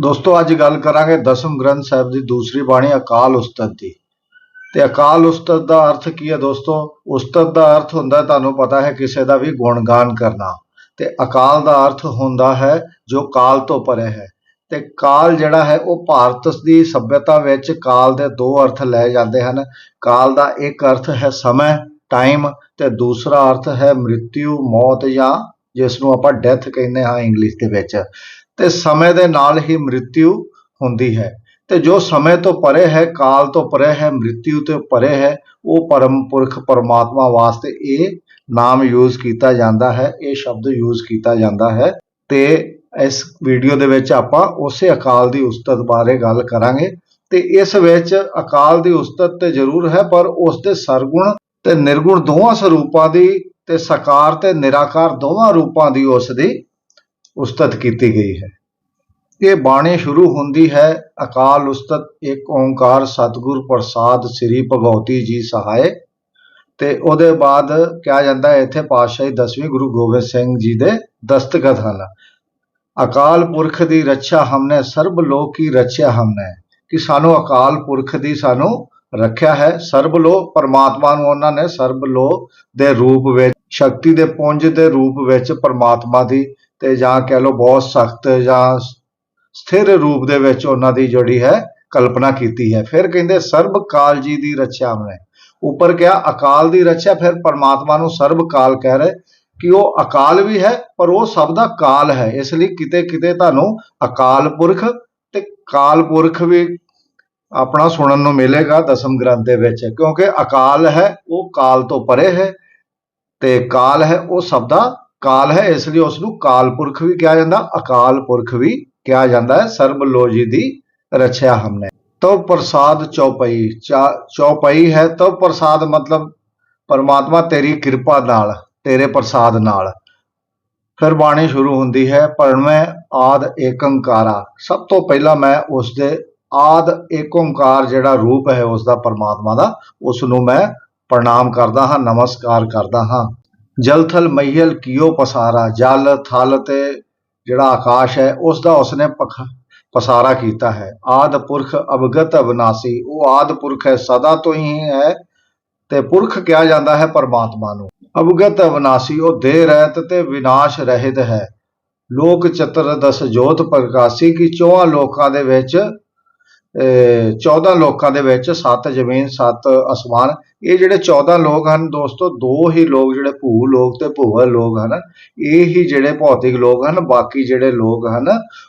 ਦੋਸਤੋ, ਅੱਜ ਗੱਲ ਕਰਾਂਗੇ ਦਸਮ ਗ੍ਰੰਥ ਸਾਹਿਬ ਦੀ ਦੂਸਰੀ ਬਾਣੀ, ਅਕਾਲ ਉਸਤਤ ਦੀ। ਤੇ ਅਕਾਲ ਉਸਤਤ ਦਾ ਅਰਥ ਕੀ ਹੈ ਦੋਸਤੋ? ਉਸਤਤ ਦਾ ਅਰਥ ਹੁੰਦਾ ਤੁਹਾਨੂੰ ਪਤਾ ਹੈ, ਕਿਸੇ ਦਾ ਵੀ ਗੁਣਗਾਨ ਕਰਨਾ। ਤੇ ਅਕਾਲ ਦਾ ਅਰਥ ਹੁੰਦਾ ਹੈ, ਜੋ ਕਾਲ ਤੋਂ ਪਰੇ ਹੈ। ਤੇ ਕਾਲ ਜਿਹੜਾ ਹੈ, ਉਹ ਭਾਰਤ ਦੀ ਸਭਿਅਤਾ ਵਿੱਚ ਕਾਲ ਦੇ ਦੋ ਅਰਥ ਲਏ ਜਾਂਦੇ ਹਨ। ਕਾਲ ਦਾ ਇੱਕ ਅਰਥ ਹੈ ਸਮਾਂ, ਟਾਈਮ, ਤੇ ਦੂਸਰਾ ਅਰਥ ਹੈ ਮ੍ਰਿਤਿਉ ਮੌਤ ਜਾਂ ਜਿਸ ਨੂੰ ਆਪਾਂ ਡੈਥ ਕਹਿੰਦੇ ਹਾਂ ਇੰਗਲਿਸ਼ ਦੇ ਵਿੱਚ। ਤੇ ਸਮੇਂ ਦੇ ਨਾਲ ਹੀ ਮ੍ਰਿਤਿਉ ਹੁੰਦੀ ਹੈ। ਤੇ ਜੋ ਸਮੇਂ ਤੋਂ ਪਰੇ ਹੈ, ਕਾਲ ਤੋਂ ਪਰੇ ਹੈ ਮ੍ਰਿਤਿਉ ਤੋਂ ਪਰੇ ਹੈ, ਉਹ ਪਰਮ ਪੁਰਖ ਪਰਮਾਤਮਾ ਵਾਸਤੇ ਇਹ ਨਾਮ ਯੂਜ਼ ਕੀਤਾ ਜਾਂਦਾ ਹੈ, ਇਹ ਸ਼ਬਦ ਯੂਜ਼ ਕੀਤਾ ਜਾਂਦਾ ਹੈ। ਤੇ ਇਸ ਵੀਡੀਓ ਦੇ ਵਿੱਚ ਆਪਾਂ ਉਸੇ ਅਕਾਲ ਦੀ ਉਸਤਤ ਬਾਰੇ ਗੱਲ ਕਰਾਂਗੇ। ਤੇ ਇਸ ਵਿੱਚ ਅਕਾਲ ਦੀ ਉਸਤਤ ਤੇ ਜ਼ਰੂਰ ਹੈ, ਪਰ ਉਸ ਦੇ ਸਰਗੁਣ ਤੇ ਨਿਰਗੁਣ ਦੋਵਾਂ ਸਰੂਪਾਂ ਦੀ ਤੇ ਸਾਕਾਰ ਤੇ ਨਿਰਾਕਾਰ ਦੋਵਾਂ ਰੂਪਾਂ ਦੀ ਉਸ ਦੀ ਉਸਤਤ ਕੀਤੀ ਗਈ ਹੈ। ਇਹ ਬਾਣੀ ਸ਼ੁਰੂ ਹੁੰਦੀ ਹੈ, ਅਕਾਲ ਉਸਤਤ, ਇੱਕ ਓੰਕਾਰ ਸਤਿਗੁਰ ਪ੍ਰਸਾਦ ਸ੍ਰੀ ਭਗਵਤੀ ਜੀ ਸਹਾਇ। ਤੇ ਉਹਦੇ ਬਾਅਦ ਕਿਹਾ ਜਾਂਦਾ ਹੈ, ਇੱਥੇ ਪਾਤਸ਼ਾਹੀ ਦਸਵੀਂ ਗੁਰੂ ਗੋਬਿੰਦ ਸਿੰਘ ਜੀ ਦੇ ਦਸਤਖਤ ਹਨ। ਅਕਾਲ ਪੁਰਖ ਦੀ ਰੱਖਿਆ ਹਮਨੇ, ਸਰਬ ਲੋਕ ਕੀ ਰੱਖਿਆ ਹਮਨੇ। ਕਿ ਸਾਨੂੰ ਅਕਾਲ ਪੁਰਖ ਦੀ ਸਾਨੂੰ ਰੱਖਿਆ ਹੈ, ਸਰਬ ਲੋਕ, ਪਰਮਾਤਮਾ ਨੂੰ ਉਹਨਾਂ ਨੇ ਸਰਬ ਲੋਕ ਦੇ ਰੂਪ ਵਿੱਚ, ਸ਼ਕਤੀ ਦੇ ਪੁੰਜ ਦੇ ਰੂਪ ਵਿੱਚ ਪਰਮਾਤਮਾ ਦੀ ਤੇ ਜਾਂ ਕਹਿ ਲਓ ਬਹੁਤ ਸਖਤ ਜਾਂ ਸਥਿਰ ਰੂਪ ਦੇ ਵਿੱਚ ਉਹਨਾਂ ਦੀ ਜਿਹੜੀ ਹੈ ਕਲਪਨਾ ਕੀਤੀ ਹੈ। ਫਿਰ ਕਹਿੰਦੇ, ਸਰਬ ਕਾਲ ਜੀ ਦੀ ਰੱਛਿਆ ਨੇ ਉੱਪਰ ਕਿਹਾ, ਅਕਾਲ ਦੀ ਰੱਛਿਆ ਫਿਰ ਪਰਮਾਤਮਾ ਨੂੰ ਸਰਬ ਕਾਲ ਕਹਿ ਰਹੇ ਕਿ ਉਹ ਅਕਾਲ ਵੀ ਹੈ, ਪਰ ਉਹ ਸਭ ਦਾ ਕਾਲ ਹੈ। ਇਸ ਲਈ ਕਿਤੇ ਕਿਤੇ ਤੁਹਾਨੂੰ ਅਕਾਲ ਪੁਰਖ ਤੇ ਕਾਲ ਪੁਰਖ ਵੀ ਆਪਣਾ ਸੁਣਨ ਨੂੰ ਮਿਲੇਗਾ ਦਸਮ ਗ੍ਰੰਥ ਦੇ ਵਿੱਚ, ਕਿਉਂਕਿ ਅਕਾਲ ਹੈ, ਉਹ ਕਾਲ ਤੋਂ ਪਰੇ ਹੈ ਤੇ ਕਾਲ ਹੈ, ਉਹ ਸਭ ਦਾ ਕਾਲ ਹੈ, ਇਸ ਲਈ ਉਸ ਨੂੰ ਕਾਲ ਪੁਰਖ ਵੀ ਕਿਹਾ ਜਾਂਦਾ, ਅਕਾਲ ਪੁਰਖ ਵੀ ਕਿਹਾ ਜਾਂਦਾ ਹੈ। ਸਰਬ ਲੋਜੀ ਦੀ ਰਚਿਆ ਹਮਨੇ। ਤੋ ਪ੍ਰਸਾਦ ਚੌਪਈ ਚਾ- ਚੌਪਈ ਹੈ ਤੋ ਪ੍ਰਸਾਦ ਮਤਲਬ ਪਰਮਾਤਮਾ ਤੇਰੀ ਕਿਰਪਾ ਨਾਲ, ਤੇਰੇ ਪ੍ਰਸਾਦ ਨਾਲ। ਫਿਰ ਬਾਣੀ ਸ਼ੁਰੂ ਹੁੰਦੀ ਹੈ, ਪਰਮੈ ਆਦ ਏਕੰਕਾਰਾ। ਸਭ ਤੋਂ ਪਹਿਲਾਂ ਮੈਂ ਉਸ ਦੇ ਆਦ ਏਕ ਜਿਹੜਾ ਰੂਪ ਹੈ ਉਸ ਦਾ ਪਰਮਾਤਮਾ ਦਾ ਉਸ ਨੂੰ ਮੈਂ ਪ੍ਰਣਾਮ ਕਰਦਾ ਹਾਂ, ਨਮਸਕਾਰ ਕਰਦਾ ਹਾਂ। ਜਲ ਮਈਲ ਕੀਓ ਪਸਾਰਾ, ਜਲ ਥਲ ਤੇ ਜਿਹੜਾ ਆਕਾਸ਼ ਹੈ ਉਸ ਦਾ ਉਸਨੇ ਪਸਾਰਾ ਕੀਤਾ ਹੈ। ਆਦ ਪੁਰਖ ਅਵਗਤ ਅਵਨਾਸੀ, ਉਹ ਆਦ ਪੁਰਖ ਹੈ, ਸਦਾ ਤੋਂ ਹੀ ਹੈ ਤੇ ਪੁਰਖ ਕਿਹਾ ਜਾਂਦਾ ਹੈ ਪਰਮਾਤਮਾ ਨੂੰ। ਅਵਗਤ ਅਵਨਾਸੀ, ਉਹ ਦੇ ਰਹਿਤ ਤੇ ਵਿਨਾਸ਼ ਰਹਿਤ ਹੈ। ਲੋਕ ਚਤਰ ਦਸ ਜੋਤ ਪ੍ਰਕਾਸ਼ੀ, ਕੀ ਚੌਹਾਂ ਲੋਕਾਂ ਦੇ ਵਿੱਚ 14 ਲੋਕਾਂ ਦੇ ਵਿੱਚ ਸੱਤ ਜ਼ਮੀਨ, ਸੱਤ ਅਸਮਾਨ। ਇਹ ਜਿਹੜੇ 14 ਲੋਕ ਹਨ ਦੋਸਤੋ, ਦੋ ਹੀ ਲੋਕ ਜਿਹੜੇ ਭੂ ਲੋਕ ਤੇ ਭੂਵਲ ਲੋਕ ਹਨ, ਇਹ ਹੀ ਜਿਹੜੇ ਭੌਤਿਕ ਲੋਕ ਹਨ, ਬਾਕੀ ਜਿਹੜੇ ਲੋਕ ਹਨ,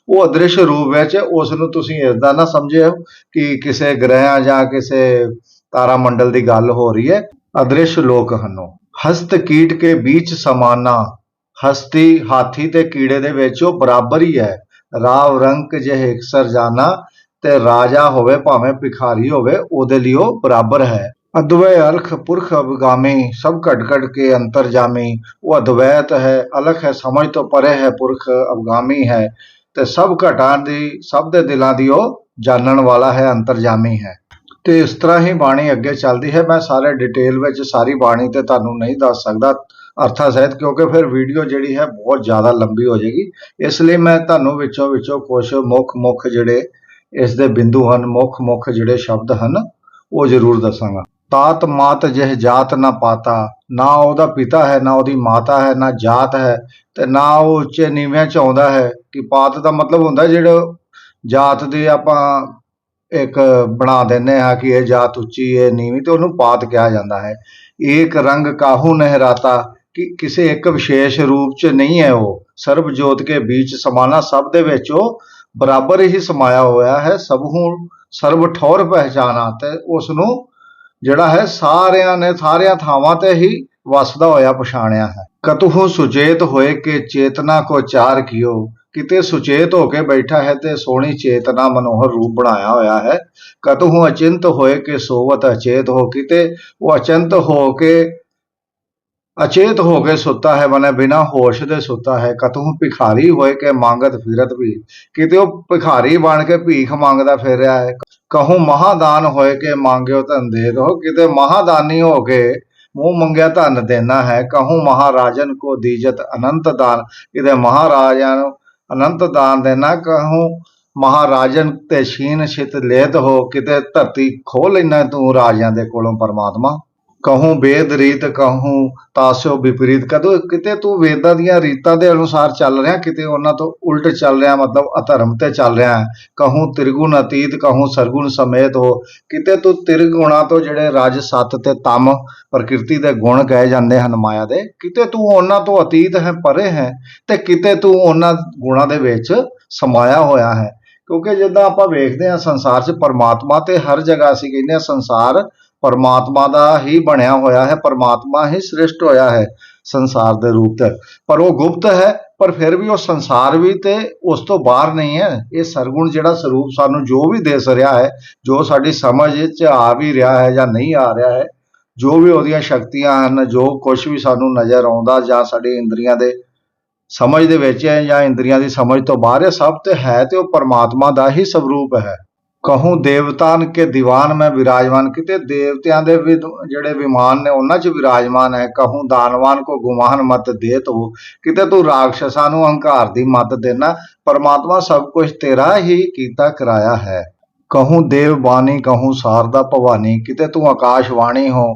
ਉਹ ਅਦ੍ਰਿਸ਼ ਰੂਪ ਵਿੱਚ ਉਸ ਨੂੰ ਤੁਸੀਂ ਇਸ ਦਾ ਨਾ ਸਮਝਿਓ ਕਿ ਕਿਸੇ ਗ੍ਰਹਿਆਂ ਜਾਂ ਕਿਸੇ ਤਾਰਾ ਮੰਡਲ ਦੀ ਗੱਲ ਹੋ ਰਹੀ ਹੈ। ਅਦ੍ਰਿਸ਼ ਲੋਕ ਹਨ ਉਹ। ਹਸਤ ਕੀਟ ਕੇ ਵਿੱਚ ਸਮਾਨਾ। ਹਸਤੀ ਹਾਥੀ ਤੇ ਕੀੜੇ ਦੇ ਵਿੱਚ ਉਹ ਬਰਾਬਰ ਹੀ ਹੈ। ਰਾਵ ਰੰਕ ਜਿਹੇ ਇਕਸਰ ਜਾਣਾ ਤੇ ਰਾਜਾ ਹੋਵੇ, ਭਾਵੇਂ ਭਿਖਾਰੀ ਹੋਵੇ, ਉਹਦੇ ਲਈ ਉਹ ਬਰਾਬਰ ਹੈ। ਅਦਵੈ ਅਲਖ ਪੁਰਖ ਅਵਗਾਮੀ, ਸਭ ਘਟ ਘਟ ਕੇ ਅੰਤਰਜਾਮੀ ਉਹ ਅਦਵੈਤ ਹੈ, ਅਲਖ ਹੈ, ਸਮਝ ਤੋਂ ਪਰੇ ਹੈ, ਪੁਰਖ ਅਵਗਾਮੀ ਹੈ। ਤੇ ਸਭ ਘਟਾਂ ਦੀ, ਸਭ ਦੇ ਦਿਲਾਂ ਦੀ ਉਹ ਜਾਣਨ ਵਾਲਾ ਹੈ ਅੰਤਰਜਾਮੀ ਹੈ। ਤੇ ਇਸ ਤਰ੍ਹਾਂ ਹੀ ਬਾਣੀ ਅੱਗੇ ਚੱਲਦੀ ਹੈ। ਮੈਂ ਸਾਰੇ ਡਿਟੇਲ ਵਿੱਚ ਸਾਰੀ ਬਾਣੀ ਤੇ ਤੁਹਾਨੂੰ ਨਹੀਂ ਦੱਸ ਸਕਦਾ ਅਰਥਾਂ ਸਹਿਤ, ਕਿਉਂਕਿ ਫਿਰ ਵੀਡੀਓ ਜਿਹੜੀ ਹੈ ਬਹੁਤ ਜ਼ਿਆਦਾ ਲੰਬੀ ਹੋ ਜਾਏਗੀ। ਇਸ ਲਈ ਮੈਂ ਤੁਹਾਨੂੰ ਵਿੱਚੋਂ ਵਿੱਚੋਂ ਕੁਝ ਮੁੱਖ ਮੁੱਖ ਜਿਹੜੇ ਇਸ ਦੇ ਬਿੰਦੂ ਹਨ, ਮੁੱਖ ਮੁੱਖ ਜਿਹੜੇ ਸ਼ਬਦ ਹਨ, ਉਹ ਜ਼ਰੂਰ ਦੱਸਾਂਗਾ। ਤਾਤ ਮਾਤ ਜਿਹ ਜਾਤ ਨਾ ਪਾਤਾ, ਨਾ ਉਹਦਾ ਪਿਤਾ ਹੈ, ਨਾ ਉਹਦੀ ਮਾਤਾ ਹੈ, ਨਾ ਜਾਤ ਹੈ, ਤੇ ਨਾ ਉਹ ਉੱਚੇ ਨੀਵਿਆਂ ਚ ਆਉਂਦਾ ਹੈ। ਕਿ ਪਾਤ ਦਾ ਮਤਲਬ ਹੁੰਦਾ ਜਿਹੜਾ ਜਾਤ ਦੇ ਆਪਾਂ ਇੱਕ ਬਣਾ ਦਿੰਦੇ ਹਾਂ ਕਿ ਇਹ ਜਾਤ ਉੱਚੀ ਹੈ ਨੀਵੀਂ, ਤੇ ਉਹਨੂੰ ਪਾਤ ਕਿਹਾ ਜਾਂਦਾ ਹੈ। ਏਕ ਰੰਗ ਕਾਹੂ ਨਹਿਰਾਤਾ, ਕਿ ਕਿਸੇ ਇੱਕ ਵਿਸ਼ੇਸ਼ ਰੂਪ ਚ ਨਹੀਂ ਹੈ ਉਹ। ਸਰਬ ਜੋਤ ਕੇ ਵਿੱਚ ਸਮਾਨਾ ਸਭ ਦੇ ਵਿੱਚ ਉਹ ਬਰਾਬਰ ਹੀ ਸਮਾਇਆ ਹੋਇਆ ਹੈ, ਸਭ ਨੂੰ ਸਰਬ ਠੌਰ ਪਹਿਚਾਨਾ ਤੇ ਉਸ ਨੂੰ ਜਿਹੜਾ ਹੈ ਸਾਰਿਆਂ ਨੇ ਸਾਰਿਆਂ ਥਾਵਾਂ ਤੇ ਹੀ ਵਸਦਾ ਹੋਇਆ ਪਛਾਣਿਆ ਹੈ। ਕਤਹੁ ਸੁਚੇਤ ਹੋਏ ਕਿ ਚੇਤਨਾ ਕੋ ਚਾਰ ਕੀਓ, ਕਿਤੇ ਸੁਚੇਤ ਹੋ ਕੇ ਬੈਠਾ ਹੈ ਤੇ ਸੋਹਣੀ ਚੇਤਨਾ ਮਨੋਹਰ ਰੂਪ ਬਣਾਇਆ ਹੋਇਆ ਹੈ। ਕਤਹੁ ਅਚਿੰਤ ਹੋਏ ਕਿ ਸੋਵਤ ਅਚੇਤ ਹੋ ਕਿਤੇ, ਉਹ ਅਚਿੰਤ ਹੋ ਕੇ ਅਚੇਤ ਹੋ ਕੇ ਸੁੱਤਾ ਹੈ, ਮਨੇ ਬਿਨਾ ਹੋਸ਼ ਦੇ ਸੁੱਤਾ ਹੈ। ਕਤਹੁ ਭਿਖਾਰੀ ਹੋਏ ਕੇ ਮੰਗਤ ਫਿਰਤ ਵੀ। ਕਿਤੇ ਉਹ ਭਿਖਾਰੀ ਬਣ ਕੇ ਭੀਖ ਮੰਗਦਾ ਫਿਰ ਰਿਹਾ ਹੈ। ਕਹੂੰ ਮਹਾਦਾਨ ਹੋਏ ਕੇ ਮੰਗਿਓ ਧਨ ਦੇ ਦੋ। ਕਿਤੇ ਮਹਾਦਾਨੀ ਹੋ ਕੇ ਮੂੰਹ ਮੰਗਿਆ ਧਨ ਦੇਣਾ ਹੈ। ਕਹੂੰ ਮਹਾਰਾਜਨ ਕੋ ਦੀਜਤ ਅਨੰਤ ਦਾਨ। ਕਿਤੇ ਮਹਾਰਾਜਾ ਨੂੰ ਅਨੰਤ ਦਾਨ ਦੇਣਾ ਕਹੂੰ ਮਹਾਰਾਜਨ ਤੇ ਛੀਨ ਛਿਤ ਲੇਤ ਹੋ। ਕਿਤੇ ਧਰਤੀ ਖੋਲ ਲੈਣਾ ਤੂੰ ਰਾਜਿਆਂ ਦੇ ਕੋਲੋਂ ਪਰਮਾਤਮਾ। ਕਹੂੰ ਵੇਦ ਰੀਤ ਕਹੂੰ ਤਾਸਿਓ ਵਿਪਰੀਤ। ਕਦੋਂ ਕਿਤੇ ਤੂੰ ਵੇਦਾਂ ਦੀਆਂ ਰੀਤਾਂ ਦੇ ਅਨੁਸਾਰ ਚੱਲ ਰਿਹਾ, ਕਿਤੇ ਉਹਨਾਂ ਤੋਂ ਉਲਟ ਚੱਲ ਰਿਹਾ, ਮਤਲਬ ਅਧਰਮ ਤੇ ਚੱਲ ਰਿਹਾ। ਕਹੂੰ ਤ੍ਰਿਗੁਣ ਅਤੀਤ, ਕਹੂੰ ਸਰਗੁਣ ਸਮੇਤ ਹੋ। ਕਿਤੇ ਤੂੰ ਤਿਰਗੁਣਾ ਤੋਂ ਜਿਹੜੇ ਰਜ ਸੱਤ ਤੇ ਤਮ ਪ੍ਰਕਿਰਤੀ ਦੇ ਗੁਣ ਕਹੇ ਜਾਂਦੇ ਹਨ ਮਾਇਆ ਦੇ, ਕਿਤੇ ਤੂੰ ਉਹਨਾਂ ਤੋਂ ਅਤੀਤ ਹੈ, ਪਰੇ ਹੈ ਤੇ ਕਿਤੇ ਤੂੰ ਉਹਨਾਂ ਗੁਣਾਂ ਦੇ ਵਿੱਚ ਸਮਾਇਆ ਹੋਇਆ ਹੈ। ਕਿਉਂਕਿ ਜਿੱਦਾਂ ਆਪਾਂ ਵੇਖਦੇ ਹਾਂ ਸੰਸਾਰ 'ਚ ਪਰਮਾਤਮਾ ਤੇ ਹਰ ਜਗ੍ਹਾ ਅਸੀਂ ਕਹਿੰਦੇ ਹਾਂ ਸੰਸਾਰ ਪਰਮਾਤਮਾ ਦਾ ਹੀ ਬਣਿਆ ਹੋਇਆ ਹੈ, ਪਰਮਾਤਮਾ ਹੀ ਸ੍ਰਿਸ਼ਟ ਹੋਇਆ ਹੈ ਸੰਸਾਰ ਦੇ ਰੂਪ ਤੇ ਪਰ ਉਹ ਗੁਪਤ ਹੈ, ਪਰ ਫਿਰ ਵੀ ਉਹ ਸੰਸਾਰ ਵੀ ਤੇ ਉਸ ਤੋਂ ਬਾਹਰ ਨਹੀਂ ਹੈ। ਇਹ ਸਰਗੁਣ ਜਿਹੜਾ ਸਰੂਪ ਸਾਨੂੰ ਜੋ ਵੀ ਦਿਸ ਰਿਹਾ ਹੈ, ਜੋ ਸਾਡੀ ਸਮਝ 'ਚ ਆ ਵੀ ਰਿਹਾ ਹੈ ਜਾਂ ਨਹੀਂ ਆ ਰਿਹਾ ਹੈ, ਜੋ ਵੀ ਉਹਦੀਆਂ ਸ਼ਕਤੀਆਂ ਹਨ, ਜੋ ਕੁਝ ਵੀ ਸਾਨੂੰ ਨਜ਼ਰ ਆਉਂਦਾ ਜਾਂ ਸਾਡੇ ਇੰਦਰੀਆਂ ਦੇ ਸਮਝ ਦੇ ਵਿੱਚ ਹੈ ਜਾਂ ਇੰਦਰੀਆਂ ਦੀ ਸਮਝ ਤੋਂ ਬਾਹਰ ਹੈ, ਸਭ ਤੇ ਹੈ ਤੇ ਉਹ ਪਰਮਾਤਮਾ ਦਾ ਹੀ ਸਰੂਪ ਹੈ। ਕਹੂੰ ਦੇਵਤਾਨ ਕੇ ਦੀਵਾਨ ਮੈਂ ਵਿਰਾਜਮਾਨ ਕਿਤੇ। ਦੇਵਤਿਆਂ ਦੇ ਜਿਹੜੇ ਵਿਮਾਨ ਨੇ, ਉਹਨਾਂ 'ਚ ਵਿਰਾਜਮਾਨ ਹੈ। ਕਹੂੰ ਦਾਨਵਾਨ ਕੋ ਗੁਮਾਨ ਮਤ ਦੇਤ ਹੋ। ਕਿਤੇ ਤੂੰ ਰਾਖਸ਼ਾਂ ਨੂੰ ਹੰਕਾਰ ਦੀ ਮਤ ਦੇਣਾ ਪਰਮਾਤਮਾ ਸਭ ਕੁਝ ਤੇਰਾ ਹੀ ਕੀਤਾ ਕਰਾਇਆ ਹੈ। ਕਹੂੰ ਦੇਵ ਬਾਣੀ ਕਹੂੰ ਸਾਰਦਾ ਭਵਾਨੀ। ਕਿਤੇ ਤੂੰ ਆਕਾਸ਼ਵਾਣੀ ਹੋ,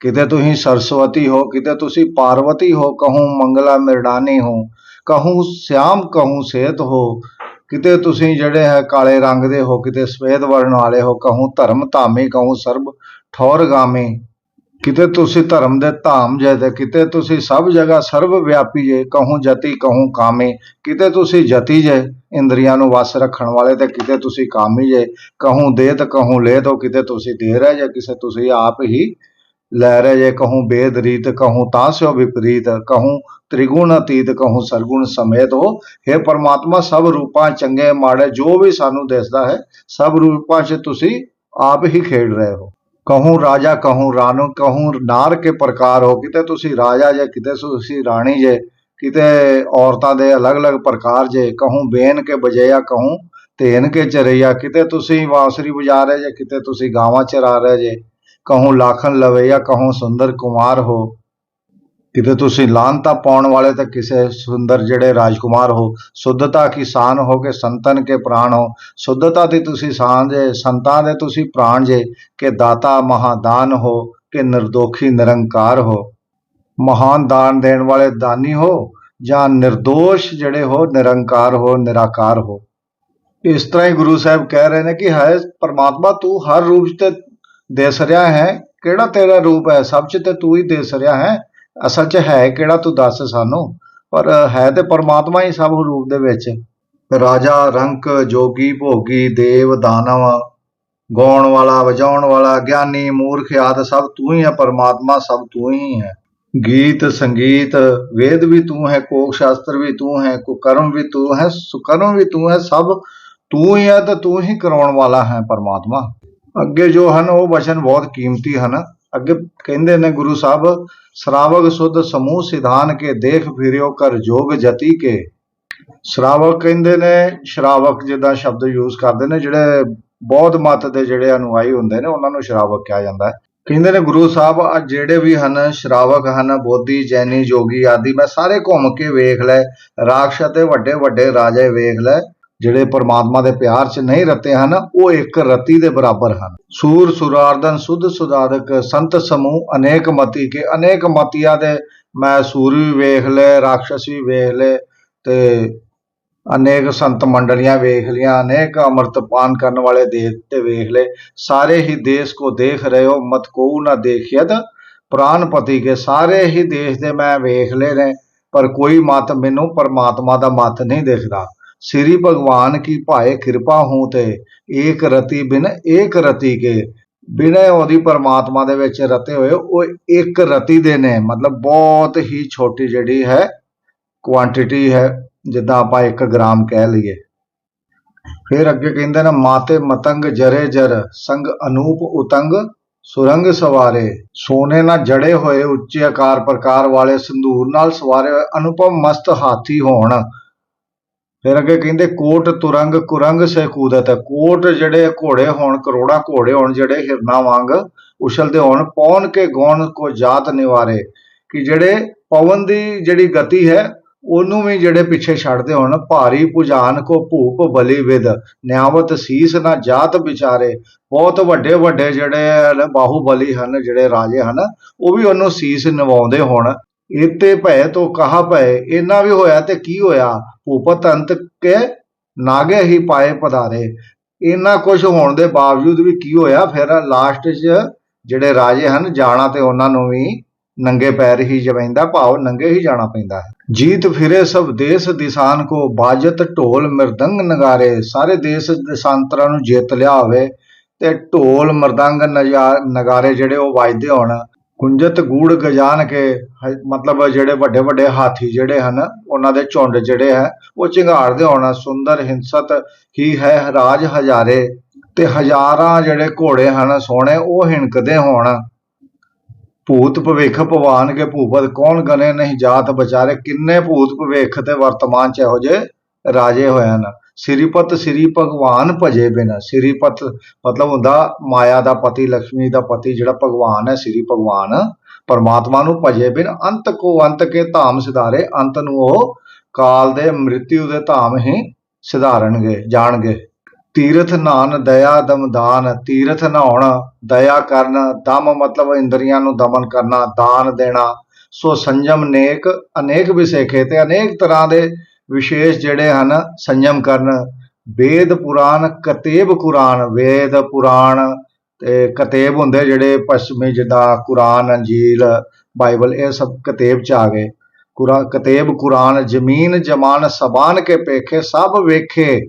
ਕਿਤੇ ਤੁਸੀਂ ਸਰਸਵਤੀ ਹੋ, ਕਿਤੇ ਤੁਸੀਂ ਪਾਰਵਤੀ ਹੋ, ਕਹੂੰ ਮੰਗਲਾ ਮਿਰਡਾਨੀ ਹੋ। ਕਹੂੰ ਸਿਆਮ, ਕਹੂੰ ਸੇਤ ਹੋ। ਕਿਤੇ ਤੁਸੀਂ ਜਿਹੜੇ ਹੈ ਕਾਲੇ ਰੰਗ ਦੇ ਹੋ, ਕਿਤੇ ਸਫੇਦ ਵਰਣ ਵਾਲੇ ਹੋ, ਕਹੂੰ ਧਰਮ ਧਾਮੀ, ਕਹੂੰ ਸਰਬ ਠੌਰਗਾਮੀ, ਕਿਤੇ ਤੁਸੀਂ ਧਰਮ ਦੇ ਧਾਮ ਜੇ ਤੇ ਕਿਤੇ ਤੁਸੀਂ ਸਭ ਜਗ੍ਹਾ ਸਰਵ ਵਿਆਪੀ ਜੇ, ਕਹੂੰ ਜਤੀ, ਕਹੂੰ ਕਾਮੇ, ਕਿਤੇ ਤੁਸੀਂ ਜਤੀ ਜੇ, ਇੰਦਰੀਆਂ ਨੂੰ ਵਸ ਰੱਖਣ ਵਾਲੇ ਤੇ ਕਿਤੇ ਤੁਸੀਂ ਕਾਮੀ ਜੇ, ਕਹੂੰ ਦੇ ਤੇ ਕਹੂੰ ਲੈ ਤੋ ਕਿਤੇ ਤੁਸੀਂ ਦੇ ਰਹੇ ਜੇ, ਕਿਸੇ ਤੁਸੀਂ ਆਪ ਹੀ ਲੈ ਰਹੇ ਜੇ ਕਹੂੰ ਬੇਦ ਰੀਤ, ਕਹੂੰ ਤਾਸਿਓ ਵਿਪਰੀਤ, ਕਹੂੰ ਤ੍ਰਿਗੁਣ ਅਤੀਤ, ਕਹੂੰ ਸਰਗੁਣ ਸਮੇਤ ਹੋ। हे ਪਰਮਾਤਮਾ, ਸਭ ਰੂਪਾਂ ਚੰਗੇ ਮਾੜੇ, ਜੋ ਵੀ ਸਾਨੂੰ ਦਿਸਦਾ ਹੈ, ਸਭ ਰੂਪਾਂ 'ਚ ਤੁਸੀਂ ਆਪ ਹੀ ਖੇਡ ਰਹੇ ਹੋ। ਕਹੂੰ ਰਾਜਾ, ਕਹੂੰ ਰਾਣੋ, ਕਹੂੰ ਨਾਰ ਕੇ ਪ੍ਰਕਾਰ ਹੋ। ਕਿਤੇ ਤੁਸੀਂ ਰਾਜਾ ਜੇ, ਕਿਤੇ ਤੁਸੀਂ ਰਾਣੀ ਜੇ, ਕਿਤੇ ਔਰਤਾਂ ਦੇ ਅਲੱਗ-ਅਲੱਗ ਪ੍ਰਕਾਰ ਜੇ, ਕਹੂੰ ਬੇਨ ਕੇ ਬਜਿਆ, ਕਹੂੰ ਤੇਨ ਕੇ ਚਰਈਆ ਕਿਤੇ ਤੁਸੀਂ ਵਾਂਸਰੀ ਵਜਾ ਰਹੇ ਜੇ, ਕਿਤੇ ਤੁਸੀਂ ਗਾਵਾਂ ਚਰਾ ਰਹੇ ਜੇ ਕਹੂੰ ਲਾਖਨ ਲਵਈਆ ਕਹੋਂ ਸੁੰਦਰ ਕੁਮਾਰ ਹੋ, ਕਿਤੇ ਤੁਸੀਂ ਲਾਂਤਾ ਪਾਉਣ ਵਾਲੇ ਤਾਂ ਕਿਸੇ ਸੁੰਦਰ ਜਿਹੜੇ ਰਾਜਕੁਮਾਰ ਹੋ, ਸੁੱਧਤਾ ਕੀ ਸਾਨ ਹੋ ਕੇ ਸੰਤਨ ਕੇ ਪ੍ਰਾਣ ਹੋ? ਸੁੱਧਤਾ ਦੀ ਤੁਸੀਂ ਸਾਨ ਜੇ, ਸੰਤਾਂ ਦੇ ਤੁਸੀਂ ਪ੍ਰਾਣ ਜੇ, ਕਿ ਦਾਤਾ ਮਹਾਦਾਨ ਹੋ, ਕਿ ਨਿਰਦੋਖੀ ਨਿਰੰਕਾਰ ਹੋ? ਮਹਾਨ ਦਾਨ ਦੇਣ ਵਾਲੇ ਦਾਨੀ ਹੋ, ਜਾਂ ਨਿਰਦੋਸ਼ ਜਿਹੜੇ ਹੋ, ਨਿਰੰਕਾਰ ਹੋ, ਨਿਰਾਕਾਰ ਹੋ? ਇਸ ਤਰ੍ਹਾਂ ਹੀ ਗੁਰੂ ਸਾਹਿਬ ਕਹਿ ਰਹੇ ਨੇ ਕਿ ਹੈ ਪਰਮਾਤਮਾ ਤੂੰ ਹਰ ਰੂਪ ਤੇ ਦਿਸ ਰਿਹਾ ਹੈ। ਕਿਹੜਾ ਤੇਰਾ ਰੂਪ ਹੈ? ਸਭ 'ਚ ਤੇ ਤੂੰ ਹੀ ਦਿਸ ਰਿਹਾ ਹੈ। ਅਸਲ 'ਚ ਹੈ ਕਿਹੜਾ ਤੂੰ ਦੱਸ ਸਾਨੂੰ? ਪਰ ਹੈ ਤੇ ਪਰਮਾਤਮਾ ਹੀ ਸਭ ਰੂਪ ਦੇ ਵਿੱਚ। ਰਾਜਾ, ਰੰਕ, ਜੋਗੀ, ਭੋਗੀ, ਦੇਵ, ਦਾਨਵ, ਗਾਉਣ ਵਾਲਾ, ਵਜਾਉਣ ਵਾਲਾ, ਗਿਆਨੀ, ਮੂਰਖ ਆਦਿ ਸਭ ਤੂੰ ਹੀ ਹੈ। ਪਰਮਾਤਮਾ ਸਭ ਤੂੰ ਹੀ ਹੈ। ਗੀਤ, ਸੰਗੀਤ, ਵੇਦ ਵੀ ਤੂੰ ਹੈ। ਕੋਕ ਸ਼ਾਸਤਰ ਵੀ ਤੂੰ ਹੈ। ਕੁਕਰਮ ਵੀ ਤੂੰ ਹੈ। ਸੁਕਰਮ ਵੀ ਤੂੰ ਹੈ। ਸਭ ਤੂੰ ਹੀ ਹੈ ਤੇ ਤੂੰ ਹੀ ਕਰਾਉਣ ਵਾਲਾ ਹੈ ਪਰਮਾਤਮਾ। ਅੱਗੇ ਜੋ ਹਨ, ਉਹ ਵਚਨ ਬਹੁਤ ਕੀਮਤੀ ਹਨ। ਅੱਗੇ ਕਹਿੰਦੇ ਨੇ ਗੁਰੂ ਸਾਹਿਬ, ਸ਼ਰਾਵਕ ਸੁਧ ਸਮੂਹ ਸਿਧਾਨ ਕੇ, ਦੇਖ ਫਿਰਿਓ ਕਰ ਜੋਗ ਜਤੀ ਕੇ। ਸ਼ਰਾਵਕ ਕਹਿੰਦੇ ਨੇ, ਸ਼ਰਾਵਕ ਜਿੱਦਾਂ ਸ਼ਬਦ ਯੂਜ਼ ਕਰਦੇ ਨੇ, ਜਿਹੜੇ ਬਹੁਤ ਮਤ ਦੇ ਜਿਹੜੇ ਅਨੁਆਈ ਹੁੰਦੇ ਨੇ, ਉਹਨਾਂ ਨੂੰ ਸ਼ਰਾਵਕ ਕਿਹਾ ਜਾਂਦਾ ਹੈ। ਕਹਿੰਦੇ ਨੇ ਗੁਰੂ ਸਾਹਿਬ ਆ ਜਿਹੜੇ ਵੀ ਹਨ, ਸ਼ਰਾਵਕ ਹਨ, ਬੋਧੀ, ਜੈਨੀ, ਜੋਗੀ ਆਦਿ, ਮੈਂ ਸਾਰੇ ਘੁੰਮ ਕੇ ਵੇਖ ਲੈ, ਰਾਖਸ਼ ਅਤੇ ਵੱਡੇ ਵੱਡੇ ਰਾਜੇ ਵੇਖ ਲੈ। ਜਿਹੜੇ ਪਰਮਾਤਮਾ ਦੇ ਪਿਆਰ 'ਚ ਨਹੀਂ ਰਤੇ ਹਨ, ਉਹ ਇੱਕ ਰਤੀ ਦੇ ਬਰਾਬਰ ਹਨ। ਸੂਰ ਸੁਰਾਰਦਨ ਸੁਧ ਸੁਦਾਦਕ ਸੰਤ ਸਮੂਹ ਅਨੇਕ ਮਤੀ ਕੇ ਅਨੇਕ ਮਤੀਆਂ ਦੇ ਮੈਂ ਸੂਰ ਵੀ ਵੇਖ ਲਏ ਰਾਖਸ਼ ਵੀ ਵੇਖ ਲਏ ਤੇ ਅਨੇਕ ਸੰਤ ਮੰਡਲੀਆਂ ਵੇਖ ਲੀਆਂ, ਅਨੇਕ ਅੰਮ੍ਰਿਤਪਾਨ ਕਰਨ ਵਾਲੇ ਦੇਵਤੇ ਵੇਖ ਲਏ ਸਾਰੇ ਹੀ ਦੇਸ਼ ਕੋ ਦੇਖ ਰਹੇ ਹੋ, ਮਤ ਕੋ ਨਾ ਦੇਖਿਅਤ ਪ੍ਰਾਨਪਤੀ ਕੇ ਸਾਰੇ ਹੀ ਦੇਸ਼ ਦੇ ਮੈਂ ਵੇਖ ਲਏ ਨੇ, ਪਰ ਕੋਈ ਮਤ ਮੈਨੂੰ ਪਰਮਾਤਮਾ ਦਾ ਮਤ ਨਹੀਂ ਦਿਖਦਾ। ਸ੍ਰੀ ਭਗਵਾਨ ਕੀ ਭਾਏ ਕਿਰਪਾ ਹੂੰ ਤੇ, ਏਕ ਰਤੀ ਬਿਨ ਏਕ ਰਤੀ ਕੇ। ਬਿਨਾਂ ਉਹਦੀ ਪਰਮਾਤਮਾ ਦੇ ਵਿੱਚ ਰਤੇ ਹੋਏ, ਉਹ ਇੱਕ ਰਤੀ ਦੇ ਨੇ। ਮਤਲਬ ਬਹੁਤ ਹੀ ਛੋਟੀ ਜਿਹੜੀ ਹੈ ਕੁਆਂਟੀਟੀ ਹੈ, ਜਿੱਦਾਂ ਆਪਾਂ 1 ਗ੍ਰਾਮ ਕਹਿ ਲਈਏ। ਫਿਰ ਅੱਗੇ ਕਹਿੰਦੇ ਨੇ, ਮਾਤੇ ਮਤੰਗ ਜਰੇ ਜਰ, ਸੰਗ ਅਨੂਪ ਉਤੰਗ ਸੁਰੰਗ ਸਵਾਰੇ। ਸੋਨੇ ਨਾਲ ਜੜੇ ਹੋਏ ਉੱਚੇ ਆਕਾਰ ਪ੍ਰਕਾਰ ਵਾਲੇ ਸੰਧੂਰ ਨਾਲ ਸਵਾਰੇ ਹੋਏ ਅਨੁਪਮ ਮਸਤ ਹਾਥੀ ਹੋਣ। ਫਿਰ ਅੱਗੇ ਕਹਿੰਦੇ ਕੋਟ ਤੁਰੰਗ ਕੁਰੰਗ ਸੇ ਕੂਦਤ ਕੋਟ ਜਿਹੜੇ ਘੋੜੇ ਹੋਣ, ਕਰੋੜਾਂ ਘੋੜੇ ਹੋਣ ਜਿਹੜੇ ਹਿਰਨਾ ਵਾਂਗ ਉਛਲਦੇ ਹੋਣ, ਪੌਣ ਕੇ ਗੌਣ ਕੋ ਜਾਤ ਨਿਵਾਰੇ, ਕਿ ਜਿਹੜੇ ਪਵਨ ਦੀ ਜਿਹੜੀ ਗਤੀ ਹੈ, ਉਹਨੂੰ ਵੀ ਜਿਹੜੇ ਪਿੱਛੇ ਛੱਡਦੇ ਹੋਣ, ਭਾਰੀ ਪੁਜਾਨ ਕੋ ਭੂਪ ਬਲੀ ਵਿਦ ਨਿਆਵਤ ਸੀਸ ਨਾ ਜਾਤ ਵਿਚਾਰੇ, ਬਹੁਤ ਵੱਡੇ ਵੱਡੇ ਜਿਹੜੇ ਨੇ ਬਾਹੂਬਲੀ ਹਨ, ਜਿਹੜੇ ਰਾਜੇ ਹਨ, ਉਹ ਵੀ ਉਹਨੂੰ ਸੀਸ ਨਿਵਾਉਂਦੇ ਹੋਣ ਇਤੇ ਭੈ ਤੋ ਕਹਾ ਭੈ ਇੰਨਾ ਵੀ ਹੋਇਆ ਤੇ ਕੀ ਹੋਇਆ? ਭੂਪਤ ਅੰਤ ਕੇ ਨਾਗੇ ਹੀ ਪਾਏ ਪਧਾਰੇ। ਇਹਨਾਂ ਕੁਝ ਹੋਣ ਦੇ ਬਾਵਜੂਦ ਵੀ ਕੀ ਹੋਇਆ? ਫਿਰ ਲਾਸਟ 'ਚ ਜਿਹੜੇ ਰਾਜੇ ਹਨ, ਜਾਣਾ ਤੇ ਉਹਨਾਂ ਨੂੰ ਵੀ ਨੰਗੇ ਪੈਰ ਹੀ ਜਵੈਂਦਾ ਭਾਵ ਨੰਗੇ ਹੀ ਜਾਣਾ ਪੈਂਦਾ ਹੈ। ਜੀਤ ਫਿਰੇ ਸਭ ਦੇਸ ਦਿਸਾਨ ਕੋ, ਬਾਜਤ ਢੋਲ ਮਿਰਦੰਗ ਨਗਾਰੇ। ਸਾਰੇ ਦੇਸ਼ ਦੇਸ਼ਾਂਤਰਾਂ ਨੂੰ ਜਿੱਤ ਲਿਆ ਹੋਵੇ ਤੇ ਢੋਲ ਮਰਦੰਗ ਨਜਾ- ਨਗਾਰੇ ਜਿਹੜੇ ਉਹ ਵੱਜਦੇ ਹੋਣ। ਗੁੰਜਤ ਗੂੜ ਗਜਾਨ ਕੇ ਮਤਲਬ ਜਿਹੜੇ ਵੱਡੇ ਵੱਡੇ ਹਾਥੀ ਜਿਹੜੇ ਹਨ, ਉਹਨਾਂ ਦੇ ਝੁੰਡ ਜਿਹੜੇ ਹੈ, ਉਹ ਝਿੰਗਾੜਦੇ ਹੋਣ ਸੁੰਦਰ ਹਿੰਸਤ ਹੀ ਹੈ ਰਾਜ ਹਜ਼ਾਰੇ, ਤੇ ਹਜ਼ਾਰਾਂ ਜਿਹੜੇ ਘੋੜੇ ਹਨ ਸੋਹਣੇ, ਉਹ ਹਿਣਕਦੇ ਹੋਣ। ਭੂਤ ਭਵਿੱਖ ਭਵਾਨ ਕੇ ਭੂਪਤ ਕੌਣ ਗਨੇ ਨਹੀਂ ਜਾਤ ਵਿਚਾਰੇ, ਕਿੰਨੇ ਭੂਤ ਭਵਿੱਖ ਤੇ ਵਰਤਮਾਨ ਚ ਇਹੋ ਜਿਹੇ ਰਾਜੇ ਹੋਏ ਹਨ। ਸ੍ਰੀਪਤ ਸ੍ਰੀ ਭਗਵਾਨ ਭਜੇ ਬਿਨ। ਸ੍ਰੀਪਤ ਮਤਲਬ ਹੁੰਦਾ ਮਾਇਆ ਦਾ ਪਤੀ ਲక్ష్ਮੀ ਦਾ ਪਤੀ, ਜਿਹੜਾ ਭਗਵਾਨ ਹੈ, ਸ੍ਰੀ ਭਗਵਾਨ। ਪਰਮਾਤਮਾ ਨੂੰ ਭਜੇ ਬਿਨ ਅੰਤ ਕੋ ਅੰਤ ਕੇ ਧਾਮ ਸਿਧਾਰੇ, ਅੰਤ ਨੂੰ ਉਹ ਕਾਲ ਦੇ ਮ੍ਰਿਤਿਉ ਦੇ ਧਾਮ ਹੀ ਸਿਧਾਰਨਗੇ, ਜਾਣਗੇ। ਤੀਰਥ ਨਾਨ ਦਇਆ ਦਮਦਾਨ ਤੀਰਥ ਨਹਾਉਣ ਦਇਆ ਕਰਨ, ਦਮ ਮਤਲਬ ਇੰਦਰੀਆਂ ਨੂੰ ਦਮਨ ਕਰਨਾ, ਦਾਨ ਦੇਣਾ। ਸੋ ਸੰਜਮ ਨੇਕ, ਅਨੇਕ ਵਿਸੇਖੇ ਤੇ ਅਨੇਕ ਤਰ੍ਹਾਂ ਦੇ ਵਿਸ਼ੇਸ਼ ਜਿਹੜੇ ਹਨ ਸੰਜਮ ਕਰਨ। ਵੇਦ ਪੁਰਾਣ, ਕਤੇਬ ਕੁਰਾਨ। ਵੇਦ ਪੁਰਾਣ ਤੇ ਕਤੇਬ ਹੁੰਦੇ ਜਿਹੜੇ ਪਸ਼ਚਮੀ ਜਿੱਦਾਂ ਕੁਰਾਨ ਅੰਜੀਲ ਬਾਈਬਲ, ਇਹ ਸਭ ਕਤੇਬ ਚ ਆ ਗਏ। ਕੁਰਾ, ਕਤੇਬ ਕੁਰਾਨ, ਜ਼ਮੀਨ, ਜਮਾਨ, ਸਬਾਨ ਕੇ ਪੇਖੇ, ਸਭ ਵੇਖੇ।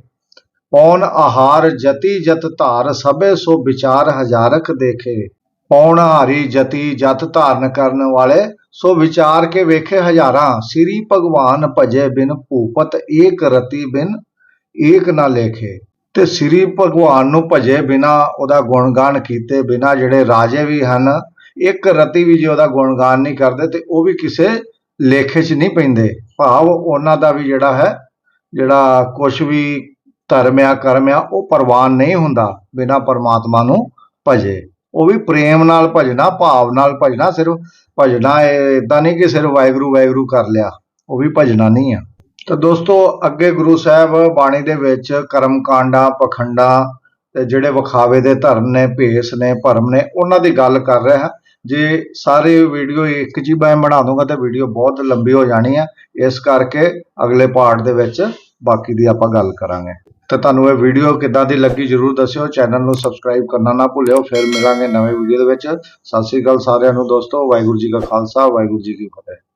ਪੌਣ, ਆਹਾਰ, ਜਤੀ, ਜਤ, ਧਾਰ, ਸਭੇ ਸੋ ਵਿਚਾਰ ਹਜ਼ਾਰਕ ਦੇਖੇ। ਪੌਣ, ਹਾਰੀ, ਜਤੀ, ਜਤ, ਧਾਰਨ ਕਰਨ ਵਾਲੇ ਸੋ ਵਿਚਾਰ ਕੇ ਵੇਖੇ ਹਜ਼ਾਰਾਂ, ਸ੍ਰੀ ਭਗਵਾਨ ਭਜੇ ਬਿਨ ਭੂਪਤ, ਏਕ ਰਤੀ ਬਿਨ ਏਕ ਨਾ ਲੇਖੇ। ਤੇ ਸ੍ਰੀ ਭਗਵਾਨ ਨੂੰ ਭਜੇ ਬਿਨਾ ਉਹਦਾ ਗੁਣਗਾਨ ਕੀਤੇ ਬਿਨਾ ਜਿਹੜੇ ਰਾਜੇ ਵੀ ਹਨ, ਇੱਕ ਰਤੀ ਵੀ ਜੇ ਉਹਦਾ ਗੁਣਗਾਨ ਨਹੀਂ ਕਰਦੇ ਤੇ ਉਹ ਵੀ ਕਿਸੇ ਲੇਖੇ 'ਚ ਨਹੀਂ ਪੈਂਦੇ। ਭਾਵ ਉਹਨਾਂ ਦਾ ਵੀ ਜਿਹੜਾ ਹੈ, ਜਿਹੜਾ ਕੁਝ ਵੀ ਧਰਮ ਆ ਕਰਮ ਆ, ਉਹ ਪ੍ਰਵਾਨ ਨਹੀਂ ਹੁੰਦਾ ਬਿਨਾ ਪਰਮਾਤਮਾ ਨੂੰ ਭਜੇ। ਉਹ ਵੀ ਪ੍ਰੇਮ ਨਾਲ ਭਜਣਾ ਭਾਵ ਨਾਲ ਭਜਣਾ ਸਿਰਫ। ਭਜਣਾ ਇਦਾਂ ਨਹੀਂ ਕਿ ਸਿਰਫ ਵਾਹਿਗੁਰੂ ਵਾਹਿਗੁਰੂ ਕਰ ਲਿਆ। ਉਹ ਵੀ ਭਜਣਾ ਨਹੀਂ ਆ। ਤਾਂ ਦੋਸਤੋ, ਅੱਗੇ ਗੁਰੂ ਸਾਹਿਬ ਬਾਣੀ ਦੇ ਵਿੱਚ ਕਰਮ ਕਾਂਡਾਂ, ਪਖੰਡਾਂ ਤੇ ਜਿਹੜੇ ਵਿਖਾਵੇ ਦੇ ਧਰਮ ਨੇ, ਭੇਸ ਨੇ, ਭਰਮ ਨੇ, ਉਹਨਾਂ ਦੀ ਗੱਲ ਕਰ ਰਿਹਾ। ਹੈ ਜੇ ਸਾਰੇ ਵੀਡੀਓ ਇੱਕ ਜੀ ਮੈਂ ਬਣਾ ਦੂੰਗਾ ਤਾਂ ਵੀਡੀਓ ਬਹੁਤ ਲੰਬੀ ਹੋ ਜਾਣੀ ਹੈ ਇਸ ਕਰਕੇ ਅਗਲੇ ਪਾਰਟ ਦੇ ਵਿੱਚ ਬਾਕੀ ਦੀ ਆਪਾਂ ਗੱਲ ਕਰਾਂਗੇ। ਤਾਂ ਤੁਹਾਨੂੰ ਇਹ ਵੀਡੀਓ ਕਿੱਦਾਂ ਦੀ ਲੱਗੀ ਜਰੂਰ ਦੱਸਿਓ। ਚੈਨਲ ਨੂੰ ਸਬਸਕ੍ਰਾਈਬ ਕਰਨਾ ਨਾ ਭੁੱਲਿਓ। ਫਿਰ ਮਿਲਾਂਗੇ ਨਵੇਂ ਵੀਡੀਓ ਦੇ ਵਿੱਚ। ਸਤਿ ਸ੍ਰੀ ਅਕਾਲ ਸਾਰਿਆਂ ਨੂੰ ਦੋਸਤੋ। ਵਾਹਿਗੁਰੂ ਜੀ ਕਾ ਖਾਲਸਾ। ਵਾਹਿਗੁਰੂ ਜੀ ਕੀ ਫਤਿਹ।